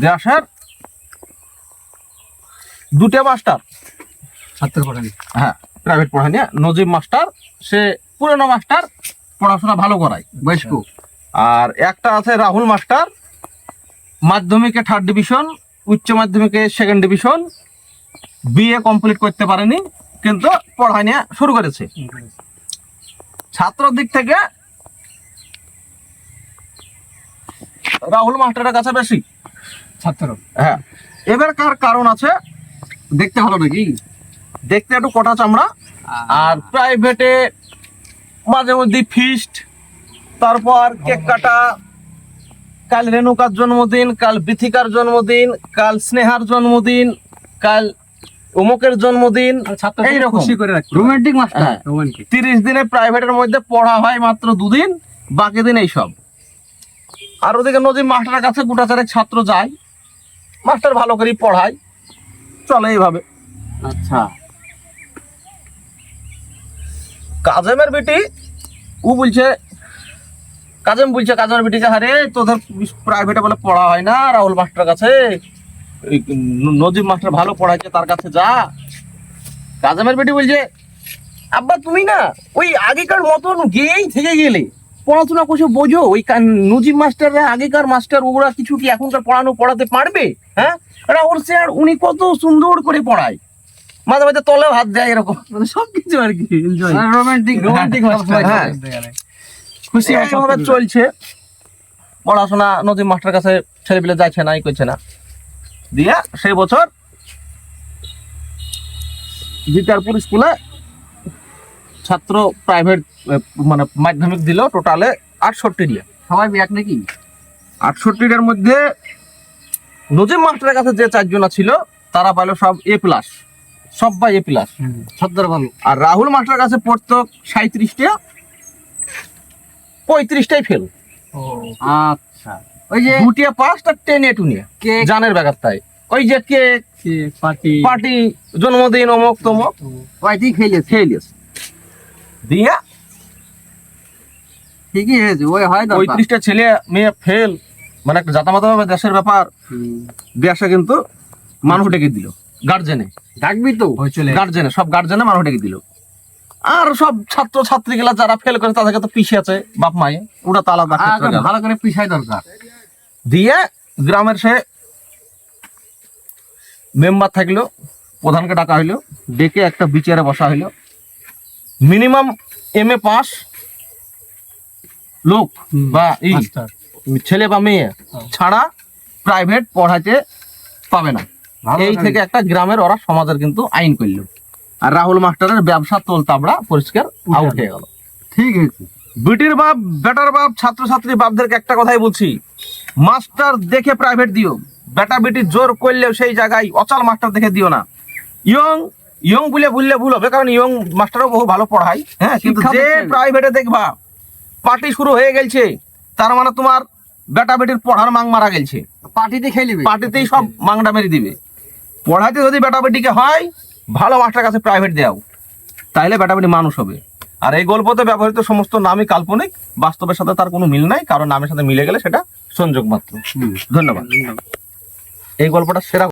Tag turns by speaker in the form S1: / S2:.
S1: দেশের দুটা মাস্টার।
S2: ছাত্র পড়েন।
S1: হ্যাঁ প্রাইভেট পড়ায় নিয়ে নজিব মাস্টার সে পুরনো মাস্টার পড়াশোনা ভালো করায়
S2: বয়স্ক।
S1: আর একটা আছে রাহুল মাস্টার মাধ্যমিকে থার্ড ডিভিশন উচ্চ মাধ্যমিকে সেকেন্ড ডিভিশন বিএ কমপ্লিট করতে পারেনি কিন্তু পড়ায় নিয়ে শুরু করেছে। ছাত্রর দিক থেকে রাহুল মাস্টারের কাছে বেশি।
S2: ছাত্র
S1: হ্যাঁ এবার কার কারণ আছে
S2: দেখতে ভালো নাকি?
S1: দেখতে একটু কটা চামড়া আর প্রাইভেটে মাঝে মধ্যে ফিস্ট তারপর কেক কাটা কাল রেণুকার জন্মদিন কাল বিথিকার জন্মদিন কাল স্নেহার জন্মদিন কাল অমুকের জন্মদিন এইরকম।
S2: খুশি করে রাখতে রোমান্টিক মাস্টার
S1: হ্যাঁ। তিরিশ দিনে প্রাইভেটের মধ্যে পড়া হয় মাত্র দুদিন বাকি দিন এইসব। আর ওদিকে নদীর মাস্টারের কাছে গোটা ছাত্র যায়। মাস্টার ভালো করে পড়ায়। চলে এইভাবে।
S2: আচ্ছা।
S1: কাজেমের বেটি ও বলছে কাজেম বলছে কাজেমের বেটিকে হারে তোদের প্রাইভেটে বলে পড়া হয় না রাহুল মাস্টার কাছে। নজিব মাস্টার ভালো পড়াইছে তার কাছে যা। কাজেমের বেটি বলছে আব্বা তুমি না ওই আগেকার মতন গিয়েই থেকে গেলে। পড়াশোনা করছে বোঝো। ওই নজিব মাস্টাররা আগেকার মাস্টার ওরা কিছু কি এখনকার পড়ানো পড়াতে পারবে? হ্যাঁ? রাহুল স্যার উনি কত সুন্দর করে পড়ায়। মাঝে মাঝে তলেও হাত দেয় এরকম।
S2: মানে সবকিছু আর কি রোমান্টিক রোমান্টিক
S1: হ্যাঁ।
S2: খুশি
S1: এইভাবে চলছে। পড়াশোনা নদীর মাস্টার কাছে ছেলেপিলে যাচ্ছে না করছে না। দিয়া সেই বছর জিতারপুর স্কুলে ছাত্র প্রাইভেট মানে মাধ্যমিক দিল টোটালে আটষট্টি দিয়ে।
S2: সবাই বিয়াক নাকি?
S1: আটষট্টিটার মধ্যে নজিম মাস্টারের কাছে যে চারজনা ছিল তারা পাইলো সব এ প্লাস সব বা এ প্লাস
S2: ছাত্র ভালো।
S1: আর রাহুল মাস্টারের কাছে পড়তো সাঁত্রিশটা পঁয়ত্রিশটাই ফেল
S2: আচ্ছা। ওই যে
S1: দুটিয়া পাঁচটা টেনে টুনিয়া
S2: কে?
S1: জানের ব্যাগার তাই। ওই যে কে?
S2: পার্টি।
S1: পার্টি জন্মদিন অমুক তমুক
S2: ওইটি খেলেছে
S1: খেলিস দিয়া?
S2: ঠিকই হয়েছে ওই হয় দরকার।
S1: পঁয়ত্রিশটা ছেলে মেয়ে ফেল মানে একটা জাতামাতা ভাবে দেশের ব্যাপার। দেশে কিন্তু মানুষ ডেকে দিল গার্জেনে
S2: ডাকবি তো।
S1: গার্জেনে সব গার্জেনে মানুষ ডেকে দিল। আর সব ছাত্র ছাত্রী গুলা যারা ফেল করে তাদেরকে তো পিছিয়ে আছে বাপ মায়ে ওরা তো আলাদা।
S2: ভালো করে পিছাই দরকার।
S1: দিয়ে গ্রামের সে মেম্বার থাকল প্রধানকে ডাকা হইল ডেকে একটা বিচারে বসা হইল। মিনিমাম এম এ পাস লোক বা ছেলে বা মেয়ে ছাড়া প্রাইভেট পড়াইতে পাবে না। এই থেকে একটা গ্রামের ওরা সমাজের কিন্তু আইন করল। আর রাহুল মাস্টারের ব্যবসা তোল তাবড়া পরিষ্কার আউট হয়ে গেল।
S2: ঠিক হয়েছে
S1: বিটির বাপ বেটার বাপ ছাত্রছাত্রী বাপদেরকে একটা কথাই বলছি। মাস্টার দেখে প্রাইভেট দিও। বেটা বেটি জোর করলেও সেই জায়গায় অচল মাস্টার দেখে দিও না। ইয়ং ইয়ং বলে বললে ভুল হবে কারণ ইয়ং মাস্টারও বহু ভালো পড়ায় হ্যাঁ? কিন্তু যে প্রাইভেটে দেখবা পার্টি শুরু হয়ে গেছে তার মানে তোমার বেটা বেটির পড়ার মাং মারা গেছে
S2: পার্টিতে খেলিবে।
S1: পার্টিতেই সব মাংটা মেরে দিবে। পড়াইতে যদি বেটা বেটিকে হয় ভালো মাস্টার কাছে প্রাইভেট দেও তাইলে বেটা বেটি মানুষ হবে। আর এই গল্পতে ব্যবহৃত সমস্ত নামই কাল্পনিক বাস্তবের সাথে তার কোনো মিল নাই কারণ নামের সাথে মিলে গেলে সেটা সংযোগ মাত্র। ধন্যবাদ। এই গল্পটা সেরা